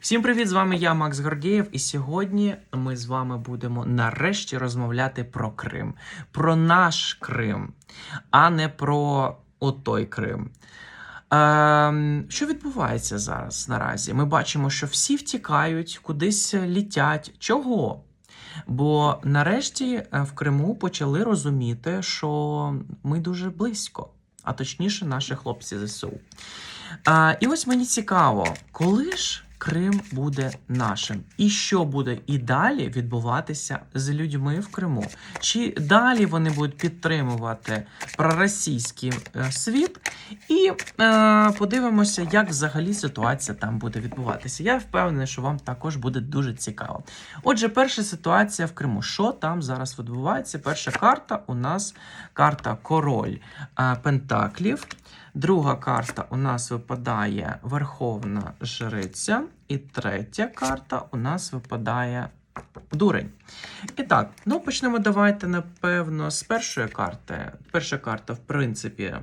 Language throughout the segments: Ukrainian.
Всім привіт! З вами я, Макс Гордієв, і сьогодні ми з вами будемо нарешті розмовляти про Крим, про наш Крим, а не про отой Крим. Ем, що відбувається зараз наразі? Ми бачимо, що всі втікають, кудись літять. Чого? Бо нарешті е, в Криму почали розуміти, що ми дуже близько, а точніше, наші хлопці ЗСУ. А, і ось мені цікаво, коли ж Крим буде нашим, і що буде і далі відбуватися з людьми в Криму? Чи далі вони будуть підтримувати проросійський е, світ? І е, подивимося, як взагалі ситуація там буде відбуватися. Я впевнений, що вам також буде дуже цікаво. Отже, перша ситуація в Криму. Що там зараз відбувається? Перша карта у нас карта Король е, Пентаклів. Друга карта у нас випадає Верховна Жриця. І третя карта у нас випадає Дурень. І так, ну почнемо давайте, напевно, з першої карти. Перша карта, в принципі,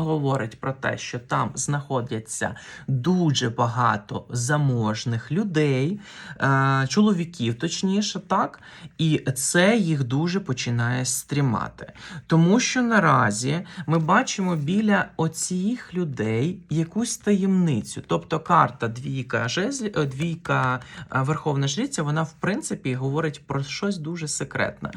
говорить про те, що там знаходяться дуже багато заможних людей, е, чоловіків, точніше, так, і це їх дуже починає стрімати. Тому що наразі ми бачимо біля оцих людей якусь таємницю. Тобто карта двійка жезлі, е, двійка е, Верховна Жриця, вона в принципі говорить про щось дуже секретне.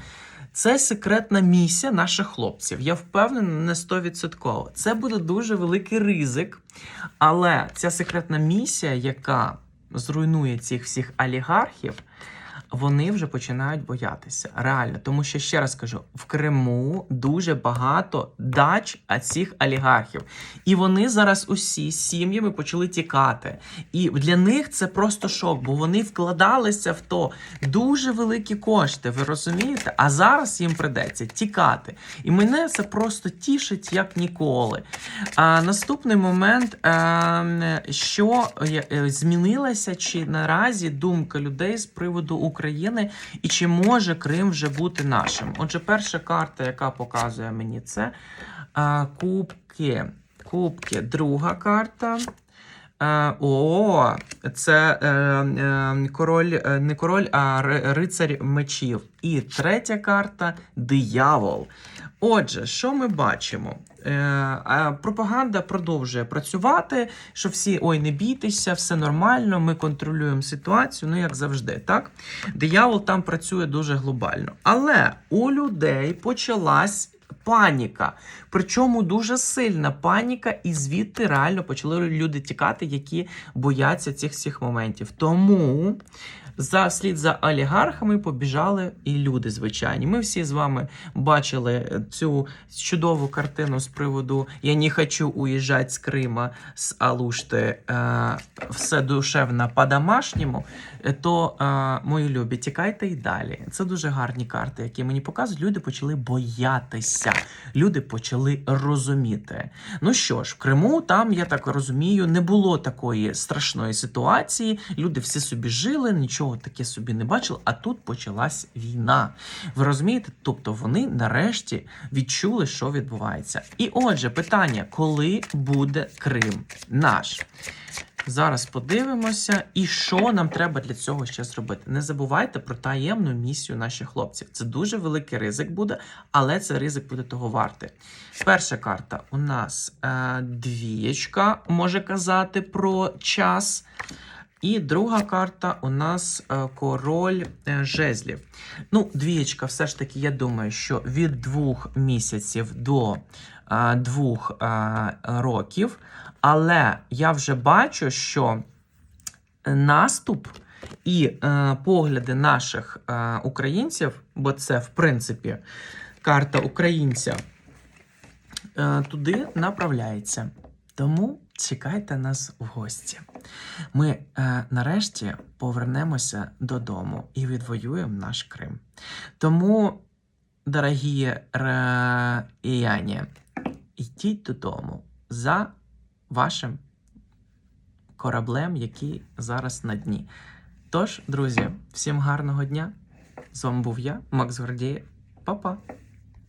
Це секретна місія наших хлопців. Я впевнений не 100%. Це буде дуже великий ризик. Але ця секретна місія, яка зруйнує цих всіх олігархів, вони вже починають боятися. Реально. Тому що, ще раз кажу, в Криму дуже багато дач цих олігархів. І вони зараз усі з сім'ями почали тікати. І для них це просто шок, бо вони вкладалися в то дуже великі кошти. Ви розумієте? А зараз їм придеться тікати. І мене це просто тішить як ніколи. А наступний момент, е, що е, змінилася, чи наразі думка людей з приводу України, і чи може Крим вже бути нашим? Отже, перша карта, яка показує мені це е, кубки. Кубки, друга карта. О, це е, е, король, е, не король, а ри- рицарь мечів. І третя карта диявол. Отже, що ми бачимо? Пропаганда продовжує працювати, що всі ой, не бійтеся, все нормально, ми контролюємо ситуацію, ну як завжди, так? Диявол там працює дуже глобально. Але у людей почалась паніка. Причому дуже сильна паніка, і звідти реально почали люди тікати, які бояться цих всіх моментів. Тому за слід за олігархами побіжали і люди звичайні. Ми всі з вами бачили цю чудову картину з приводу Я не хочу уїжджати з Крима з Алушти. Е, все душевно по-домашньому. Е, То, е, мої любі, тікайте і далі. Це дуже гарні карти, які мені показують. Люди почали боятися, люди почали розуміти. Ну що ж, в Криму там, я так розумію, не було такої страшної ситуації. Люди всі собі жили, нічого таке собі не бачили. А тут почалась війна. Ви розумієте? Тобто вони нарешті відчули, що відбувається. І отже, питання: коли буде Крим наш? Зараз подивимося, і що нам треба для цього ще зробити. Не забувайте про таємну місію наших хлопців. Це дуже великий ризик буде, але це ризик буде того вартий. Перша карта у нас е, двієчка може казати про час. І друга карта у нас е, король е, жезлів. Ну, двієчка, все ж таки, я думаю, що від двох місяців до е, двох е, років. Але я вже бачу, що наступ і е, погляди наших е, українців, бо це, в принципі, карта українця, е, туди направляється. Тому чекайте нас в гості. Ми е, нарешті повернемося додому і відвоюємо наш Крим. Тому, дорогі раяні, йдіть додому за вашим кораблем, який зараз на дні. Тож, друзі, всім гарного дня! З вами був я, Макс Гордієв. Па-па!